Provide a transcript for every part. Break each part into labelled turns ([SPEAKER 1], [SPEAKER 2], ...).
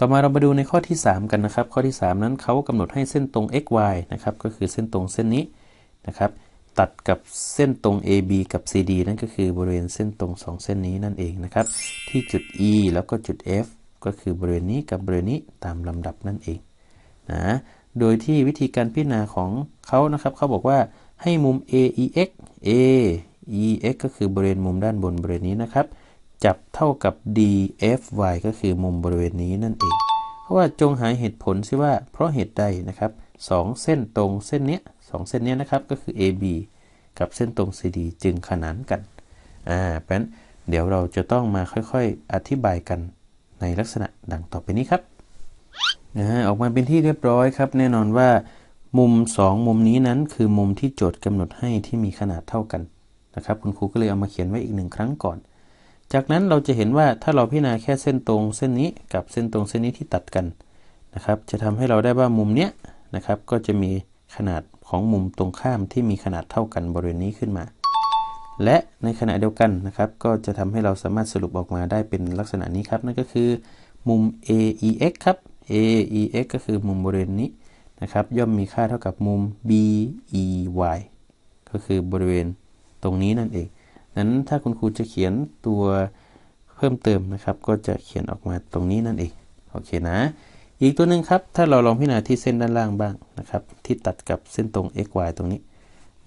[SPEAKER 1] ต่อมาเรามาดูในข้อที่ 3 กันนะครับ ข้อที่ 3 นั้นเขากำหนดให้เส้นตรง xy นะครับ ก็คือเส้นตรงเส้นนี้นะครับ ตัดกับเส้นตรง AB กับ CD นั่นก็คือบริเวณเส้นตรง 2 เส้นนี้นั่นเองนะครับ ที่จุด E แล้วก็จุด F ก็คือบริเวณนี้กับบริเวณนี้ตามลำดับนั่นเองนะ โดยที่วิธีการพิจารณาของเขานะครับ เขาบอกว่าให้มุม AEX AEX ก็คือบริเวณมุมด้านบนบริเวณนี้นะครับ จับเท่ากับ DFY ก็คือมุมบริเวณนี้นั่นเอง เพราะว่าจงหาเหตุผลซิว่าเพราะเหตุใดนะครับสองเส้นตรงเส้นเนี้ยสองเส้นเนี้ยนะครับก็คือ AB กับเส้นตรง CD จึงขนานกัน อ่า เพราะฉะนั้นเดี๋ยวเราจะต้องมาค่อยๆอธิบายกันในลักษณะดังต่อไปนี้ครับนะออกมาเป็นที่เรียบร้อยครับ แน่นอนว่ามุม 2 มุมนี้นั้นคือมุมที่โจทย์กำหนดให้ที่มีขนาดเท่ากันนะครับ คุณครูก็เลยเอามาเขียนไว้อีกหนึ่งครั้งก่อน จากนั้นเราจะเห็นว่าถ้าเราพิจารณาแค่เส้นตรงเส้นนี้กับเส้นตรงเส้นนี้ที่ตัดกันนะครับ จะทำให้เราได้ว่ามุมเนี้ยนะครับก็จะมีขนาดของมุมตรงข้ามที่มีขนาดเท่ากันบริเวณนี้ขึ้นมา และในขณะเดียวกันนะครับก็จะทำให้เราสามารถสรุปออกมาได้เป็นลักษณะนี้ครับนั่นก็คือมุม AEX ครับ AEX ก็คือมุมบริเวณนี้นะครับย่อมมีค่าเท่ากับมุม BEY ก็คือบริเวณตรงนี้นั่นเอง นั้นถ้าคุณครูจะเขียนตัวเพิ่มเติมนะครับ ก็จะเขียนออกมาตรงนี้นั่นเองโอเคนะ อีกตัวหนึ่งครับ ถ้าเราลองพิจารณาที่เส้นด้านล่างบ้างนะครับ ที่ตัดกับเส้นตรง xy ตรงนี้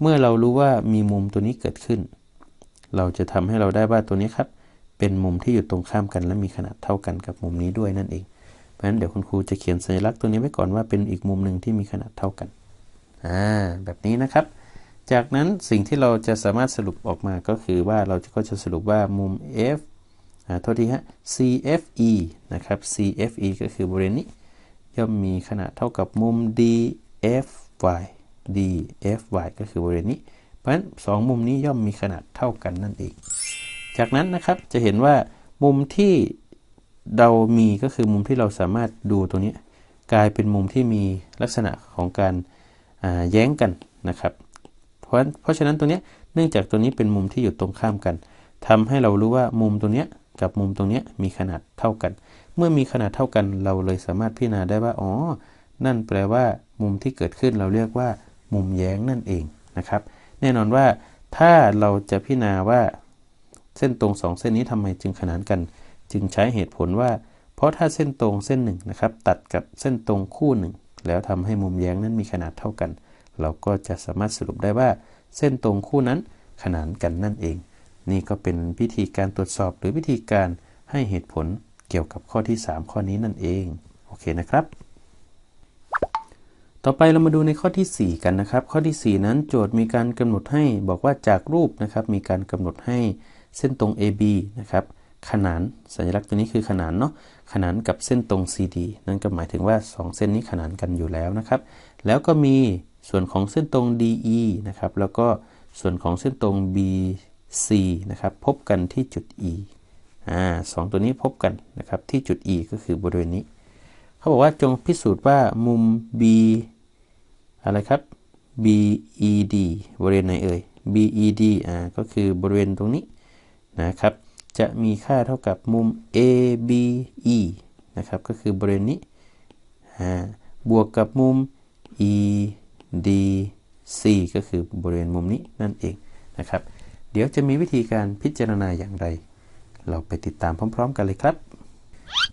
[SPEAKER 1] เมื่อเรารู้ว่ามีมุมตัวนี้เกิดขึ้น เราจะทำให้เราได้ว่าตัวนี้ครับ เป็นมุมที่อยู่ตรงข้ามกันและมีขนาดเท่ากันกับมุมนี้ด้วยนั่นเองเพราะฉะนั้นเดี๋ยวคุณครูจะเขียนสัญลักษณ์ตัวนี้ไว้ก่อนว่าเป็นอีกมุมหนึ่งที่มีขนาดเท่ากันอ่าแบบนี้นะครับ จากนั้นสิ่งที่เราจะสามารถสรุปออกมาก็คือว่าเราก็จะสรุปว่ามุม f อ่าโทษทีฮะ CFE นะครับ CFE ก็คือบริเวณนี้ ย่อมมีขนาดเท่ากับมุม DFY DFY ก็คือบริเวณนี้ เพราะฉะนั้นสองมุมนี้ย่อมมีขนาดเท่ากันนั่นเอง จากนั้นนะครับจะเห็นว่ามุมที่เรามีก็คือมุมที่เราสามารถดูตรงนี้ กลายเป็นมุมที่มีลักษณะของการแย้งกันนะครับเราะเพราะฉะนั้นตัวนี้เนื่องจากตัวนี้เป็นมุมที่อยู่ตรงข้ามกันทำให้เรารู้ว่ามุมตรงนี้กับมุมตรงนี้มีขนาดเท่ากัน เมื่อมีขนาดเท่ากันเราเลยสามารถพิจารณาได้ว่าอ๋อนั่นแปลว่ามุมที่เกิดขึ้นเราเรียกว่า มุมแย้งนั่นเองนะครับ แน่นอนว่าถ้าเราจะพิจารณาว่าเส้นตรงสองเส้นนี้ทำไมจึงขนานกัน จึงใช้เหตุผลว่า เพราะถ้าเส้นตรงเส้นหนึ่งนะครับ ตัดกับเส้นตรงคู่หนึ่งแล้วทำให้มุมแย้งนั้นมีขนาดเท่ากัน เราก็จะสามารถสรุปได้ว่าเส้นตรงคู่นั้นขนานกันนั่นเอง นี่ก็เป็นวิธีการตรวจสอบหรือวิธีการให้เหตุผลเกี่ยวกับข้อที่ 3 ข้อนี้นั่นเอง โอเคนะครับ ต่อไปเรามาดูในข้อที่ 4 กันนะครับ ข้อที่ 4 นั้นโจทย์มีการกำหนดให้บอกว่าจากรูปนะครับมีการกำหนดให้เส้นตรง AB นะครับขนานสัญลักษณ์ตัวนี้คือขนานเนาะขนานกับเส้นตรง CD นั่นก็หมายถึงว่า 2 เส้นนี้ขนานกันอยู่แล้วนะครับ แล้วก็มี ส่วนของเส้นตรง DE นะครับ แล้วก็ส่วนของเส้นตรง BC นะครับ พบกันที่จุด E อ่าสองตัวนี้พบกันนะครับที่จุด E ก็คือบริเวณนี้ เขาบอกว่าจงพิสูจน์ว่ามุม B อะไรครับ BED บริเวณไหนเอ่ย BED อ่าก็คือบริเวณตรงนี้นะครับ จะมีค่าเท่ากับมุม ABE นะครับ ก็คือบริเวณนี้อ่าบวกกับมุม e DC ก็คือบริเวณมุมนี้นั่นเองนะครับ เดี๋ยวจะมีวิธีการพิจารณาอย่างไร เราไปติดตามพร้อม ๆ กันเลยครับ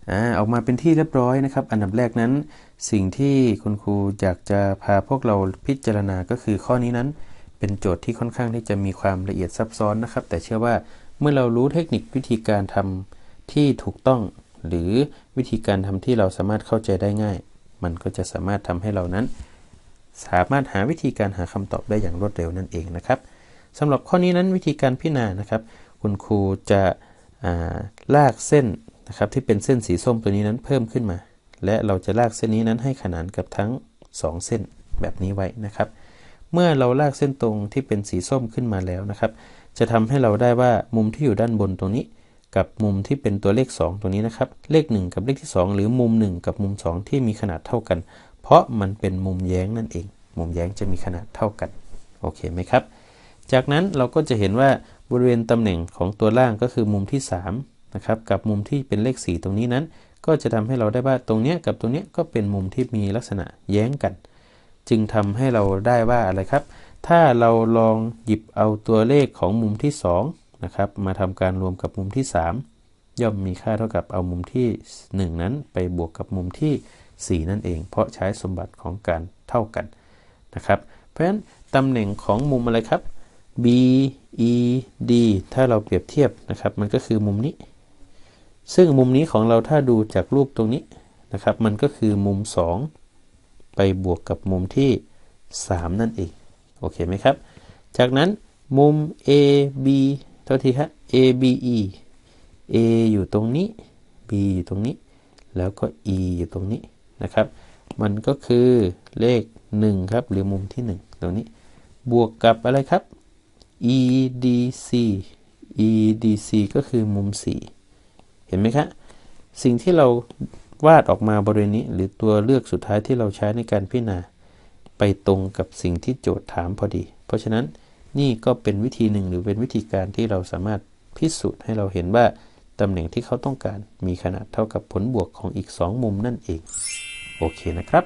[SPEAKER 1] อ่าออกมาเป็นที่เรียบร้อยนะครับ อันดับแรกนั้น สิ่งที่คุณครูอยากจะพาพวกเราพิจารณาก็คือข้อนี้นั้น เป็นโจทย์ที่ค่อนข้างที่จะมีความละเอียดซับซ้อนนะครับ แต่เชื่อว่าเมื่อเรารู้เทคนิควิธีการทำที่ถูกต้องหรือวิธีการทำที่เราสามารถเข้าใจได้ง่าย มันก็จะสามารถทำให้เรานั้น สามารถหาวิธีการหาคำตอบได้อย่างรวดเร็วนั่นเองนะครับสำหรับข้อนี้นั้นวิธีการพิจารณานะครับ คุณครูจะลากเส้นนะครับที่เป็นเส้นสีส้มตัวนี้นั้นเพิ่มขึ้นมา และเราจะลากเส้นนี้นั้นให้ขนานกับทั้ง 2 เส้นแบบนี้ไว้นะครับ เมื่อเราลากเส้นตรงที่เป็นสีส้มขึ้นมาแล้วนะครับ จะทำให้เราได้ว่ามุมที่อยู่ด้านบนตรงนี้ กับมุมที่เป็นตัวเลข 2 ตรงนี้นะครับ เลข 1 กับเลขที่ 2 หรือมุม 1 กับมุม 2 ที่มีขนาดเท่ากัน เพราะมันเป็นมุมแย้งนั่นเอง มุมแย้งจะมีขนาดเท่ากัน โอเคไหมครับ จากนั้นเราก็จะเห็นว่าบริเวณตำแหน่งของตัวล่างก็คือมุมที่3นะครับ กับมุมที่เป็นเลข 4 ตรงนี้นั้น ก็จะทำให้เราได้ว่าตรงเนี้ยกับตรงเนี้ยก็เป็นมุมที่มีลักษณะแย้งกัน จึงทำให้เราได้ว่าอะไรครับ ถ้าเราลองหยิบเอาตัวเลขของมุมที่2นะครับมาทำการรวมกับมุมที่ 3 ย่อมมีค่าเท่ากับเอามุมที่ 1 นั้นไปบวกกับมุมที่ 4 นั่นเอง เพราะใช้สมบัติของการเท่ากันนะครับ เพราะฉะนั้นตำแหน่งของมุมอะไรครับ B E D ถ้าเราเปรียบเทียบนะครับ มันก็คือมุมนี้ ซึ่งมุมนี้ของเราถ้าดูจากรูปตรงนี้นะครับ มันก็คือมุม 2 ไปบวกกับมุมที่ 3 นั่นเอง โอเคไหมครับ จากนั้นมุม A B เท่าทีครับ A B E A อยู่ตรงนี้ B อยู่ตรงนี้ แล้วก็ E อยู่ตรงนี้ นะครับ มันก็คือเลข 1 ครับ หรือมุมที่ 1 ตรงนี้ บวกกับอะไรครับ EDC EDC ก็คือมุม 4 เห็นไหมครับสิ่งที่เราวาดออกมาบริเวณนี้ หรือตัวเลือกสุดท้ายที่เราใช้ในการพิจารณาไปตรงกับสิ่งที่โจทย์ถามพอดี เพราะฉะนั้นนี่ก็เป็นวิธีหนึ่งหรือเป็นวิธีการที่เราสามารถพิสูจน์ให้เราเห็นว่าตำแหน่งที่เขาต้องการมีขนาดเท่ากับผลบวกของอีก 2 มุมนั่นเอง โอเคนะครับ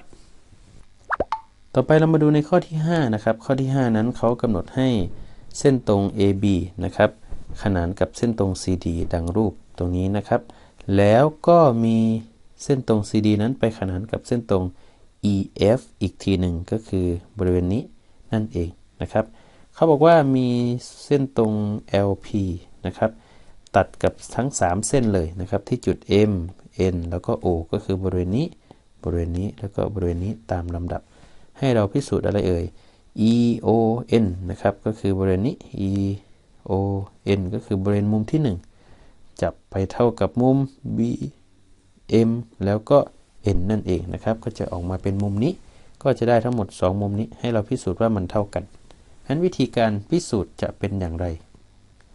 [SPEAKER 1] ต่อไปเรามาดูในข้อที่ 5 นะครับ ข้อที่ 5 นั้นเขากำหนดให้เส้นตรง AB นะครับ ขนานกับเส้นตรง CD ดังรูปตรงนี้นะครับ แล้วก็มีเส้นตรง CD นั้นไปขนานกับเส้นตรง EF อีกทีหนึ่งก็คือบริเวณนี้นั่นเองนะครับเขาบอกว่ามีเส้นตรง LP นะครับ ตัดกับทั้ง 3 เส้นเลยนะครับ ที่จุด M N แล้วก็ O ก็คือบริเวณนี้ บริเวณนี้แล้วก็บริเวณนี้ตามลำดับ ให้เราพิสูจน์อะไรเอ่ย E O N นะครับ ก็คือบริเวณนี้ E O N ก็คือบริเวณมุมที่ 1 จับไปเท่ากับมุม B M แล้วก็ N นั่นเองนะครับ ก็จะออกมาเป็นมุมนี้ ก็จะได้ทั้งหมด 2 มุมนี้ ให้เราพิสูจน์ว่ามันเท่ากันนั้นวิธีการพิสูจน์จะเป็นอย่างไร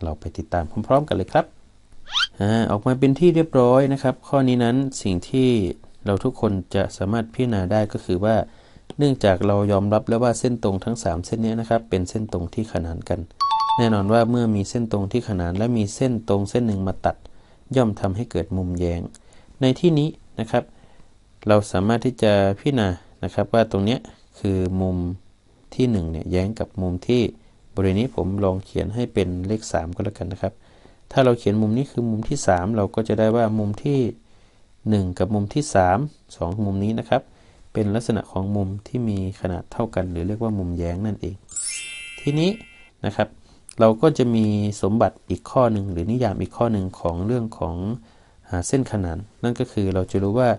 [SPEAKER 1] เราไปติดตามพร้อม ๆ กันเลยครับออกมาเป็นที่เรียบร้อยนะครับ ข้อนี้นั้นสิ่งที่ เราทุกคนจะสามารถพิจารณาได้ก็คือว่า เนื่องจากเรายอมรับแล้วว่าเส้นตรงทั้ง 3 เส้นนี้นะครับ เป็นเส้นตรงที่ขนานกัน แน่นอนว่าเมื่อมีเส้นตรงที่ขนานและมีเส้นตรงเส้นหนึ่งมาตัด ย่อมทำให้เกิดมุมแยง้งในที่นี้นะครับ เราสามารถที่จะพิจารณานะครับว่าตรงนี้คือมุมที่1เนี่ยแย้งกับมุมที่บริเวณนี้ผมลองเขียนให้เป็นเลข 3 ก็แล้วกันนะครับ ถ้าเราเขียนมุมนี้คือมุมที่ 3 เราก็จะได้ว่ามุมที่ 1 กับมุมที่ 3 2 มุมนี้นะครับ เป็นลักษณะของมุมที่มีขนาดเท่ากัน หรือเรียกว่ามุมแย้งนั่นเอง ทีนี้นะครับ เราก็จะมีสมบัติอีกข้อหนึ่งหรือนิยามอีกข้อหนึ่งของเรื่องของเส้นขนาน นั่นก็คือเราจะรู้ว่า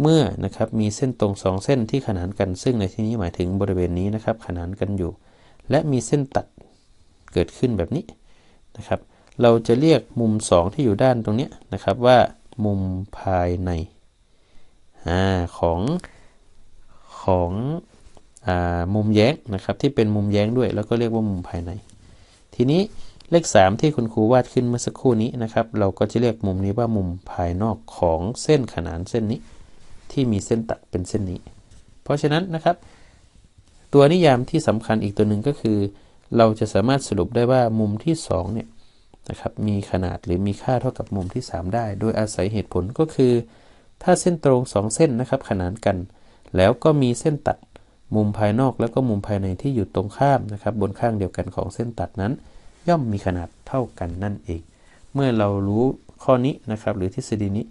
[SPEAKER 1] เมื่อนะครับมีเส้นตรง 2 เส้นที่ขนานกัน ซึ่งในที่นี้หมายถึงบริเวณนี้นะครับ ขนานกันอยู่ และมีเส้นตัดเกิดขึ้นแบบนี้นะครับ เราจะเรียกมุม 2 ที่อยู่ด้านตรงนี้นะครับว่า มุมภายในอของของอมุมแย้งนะครับที่เป็นมุมแย้งด้วย แล้วก็เรียกว่ามุมภายใน ทีนี้เลข 3 ที่คุณครูวาดขึ้นเมื่อสักครู่นี้นะครับ เราก็จะเรียกมุมนี้ว่ามุมภายนอกของเส้นขนานเส้นนี้ ที่มีเส้นตัดเป็นเส้นนี้ เพราะฉะนั้นนะครับ ตัวนิยามที่สำคัญอีกตัวหนึ่งก็คือ เราจะสามารถสรุปได้ว่ามุมที่2เนี่ย นะครับมีขนาดหรือมีค่าเท่ากับมุมที่ 3 ได้ โดยอาศัยเหตุผลก็คือ ถ้าเส้นตรง 2 เส้นนะครับขนานกัน แล้วก็มีเส้นตัดมุมภายนอกแล้วก็มุมภายในที่อยู่ตรงข้ามนะครับ บนข้างเดียวกันของเส้นตัดนั้น ย่อมมีขนาดเท่ากันนั่นเอง เมื่อเรารู้ข้อนี้นะครับ หรือทฤษฎีนี้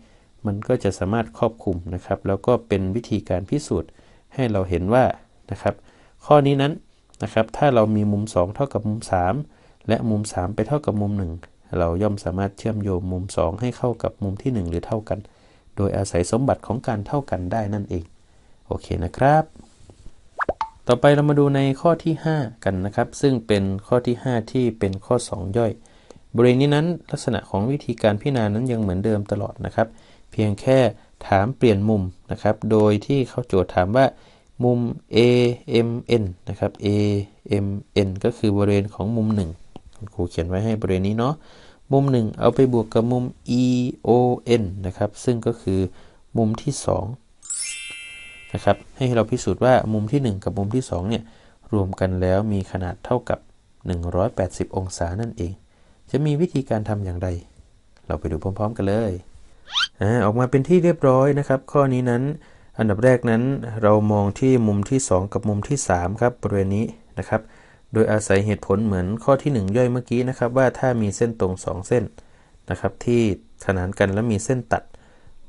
[SPEAKER 1] มันก็จะสามารถครอบคลุมนะครับ แล้วก็เป็นวิธีการพิสูจน์ให้เราเห็นว่านะครับ ข้อนี้นั้นนะครับ ถ้าเรามีมุม 2 เท่ากับมุม 3 และมุม 3 ไปเท่ากับมุม 1 เราย่อมสามารถเชื่อมโยงมุม 2 ให้เข้ากับมุมที่ 1 หรือเท่ากัน โดยอาศัยสมบัติของการเท่ากันได้นั่นเอง โอเคนะครับ ต่อไปเรามาดูในข้อที่ 5 กันนะครับ ซึ่งเป็นข้อที่ 5 ที่เป็นข้อ 2 ย่อย บริเวณนี้นั้นลักษณะของวิธีการพิจารณานั้นยังเหมือนเดิมตลอดนะครับ เพียงแค่ถามเปลี่ยนมุมนะครับ โดยที่เขาโจทย์ถามว่ามุม AMN นะครับ AMN ก็คือบริเวณของมุม 1 คุณครูเขียนไว้ให้บริเวณนี้เนาะมุม 1 เอาไปบวกกับมุม EON นะครับ ซึ่งก็คือมุมที่2นะครับให้เราพิสูจน์ว่ามุมที่ 1 กับมุมที่2เนี่ยรวมกันแล้วมีขนาดเท่ากับ 180 องศานั่นเอง จะมีวิธีการทำอย่างไร เราไปดูพร้อม ๆ กันเลยอออกมาเป็นที่เรียบร้อยนะครับ ข้อนี้นั้น อันดับแรกนั้นเรามองที่มุมที่ 2 กับมุมที่ 3 ครับบริเวณนี้นะครับ โดยอาศัยเหตุผลเหมือนข้อที่ 1 ย่อยเมื่อกี้นะครับ ว่าถ้ามีเส้นตรง 2 เส้นนะครับ ที่ขนานกันและมีเส้นตัด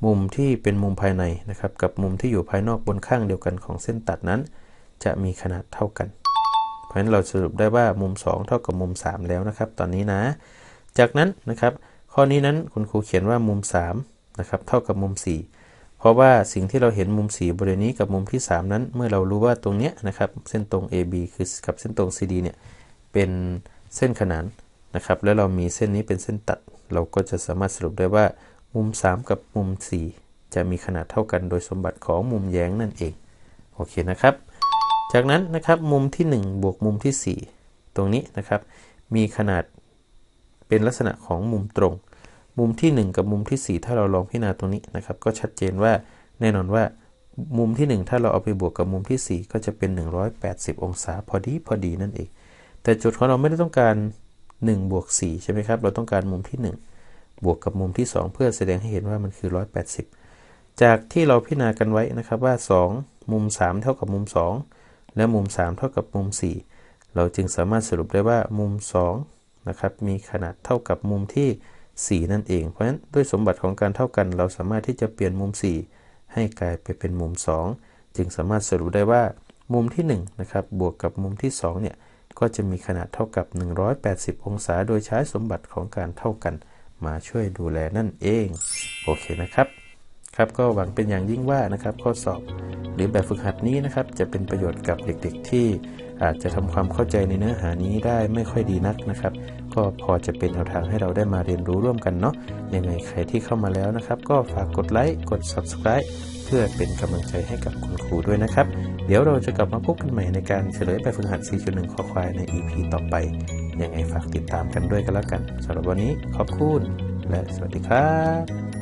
[SPEAKER 1] มุมที่เป็นมุมภายในนะครับ กับมุมที่อยู่ภายนอกบนข้างเดียวกันของเส้นตัดนั้น จะมีขนาดเท่ากัน เพราะฉะนั้นเราสรุปได้ว่ามุม 2 เท่ากับมุม 3 แล้วนะครับ ตอนนี้นะ จากนั้นนะครับ ข้อนี้นั้นคุณครูเขียนว่ามุม3นะครับเท่ากับมุม 4 เพราะว่าสิ่งที่เราเห็นมุม 4 บริเวณนี้กับมุมที่ 3 นั้น เมื่อเรารู้ว่าตรงเนี้ยนะครับ เส้นตรง AB คือกับเส้นตรง CD เนี่ยเป็นเส้นขนานนะครับ แล้วเรามีเส้นนี้เป็นเส้นตัด เราก็จะสามารถสรุปได้ว่ามุม 3 กับมุม 4 จะมีขนาดเท่ากันโดยสมบัติของมุมแย้งนั่นเอง โอเคนะครับ จากนั้นนะครับมุมที่ 1 บวกมุมที่ 4 ตรงนี้นะครับ มีขนาดเป็นลักษณะของมุมตรง มุมที่ 1 กับมุมที่ 4 ถ้าเราลองพิจารณาตรงนี้นะครับ ก็ชัดเจนว่าแน่นอนว่ามุมที่ 1 ถ้าเราเอาไปบวกกับมุมที่ 4 ก็จะเป็น 180 องศาพอดีพอดีนั่นเอง แต่จุดของเราไม่ได้ต้องการ1บวก4ใช่ไหมครับ เราต้องการมุมที่ 1 บวกกับมุมที่ 2 เพื่อแสดงให้เห็นว่ามันคือ 180 จากที่เราพิจารณากันไว้นะครับว่า 2 มุม 3 เท่ากับมุม 2 และมุม 3 เท่ากับมุม 4 เราจึงสามารถสรุปได้ว่ามุม2นะครับมีขนาดเท่ากับมุมที่ 4 นั่นเอง เพราะฉะนั้นด้วยสมบัติของการเท่ากัน เราสามารถที่จะเปลี่ยนมุม 4 ให้กลายไปเป็นมุม 2 จึงสามารถสรุปได้ว่ามุมที่1นะครับบวกกับมุมที่2เนี่ยก็จะมีขนาดเท่ากับ 180 องศา โดยใช้สมบัติของการเท่ากัน มาช่วยดูแลนั่นเอง โอเคนะครับครับก็หวังเป็นอย่างยิ่งว่านะครับข้อสอบ หรือแบบฝึกหัดนี้นะครับจะเป็นประโยชน์กับเด็กๆที่ อาจจะทำความเข้าใจในเนื้อหานี้ได้ไม่ค่อยดีนักนะครับ ก็พอจะเป็นแนวทางให้เราได้มาเรียนรู้ร่วมกันเนาะยังไงใครที่เข้ามาแล้วนะครับ ก็ฝากกดไลค์กด subscribe เพื่อเป็นกำลังใจให้กับคุณครูด้วยนะครับ เดี๋ยวเราจะกลับมาพบกันใหม่ในการเฉลยแบบฝึกหัด 4.1ข้อควายใน EP ต่อไป ยังไงฝากติดตามกันด้วยกันแล้วกันสำหรับวันนี้ขอบคุณและสวัสดีครับ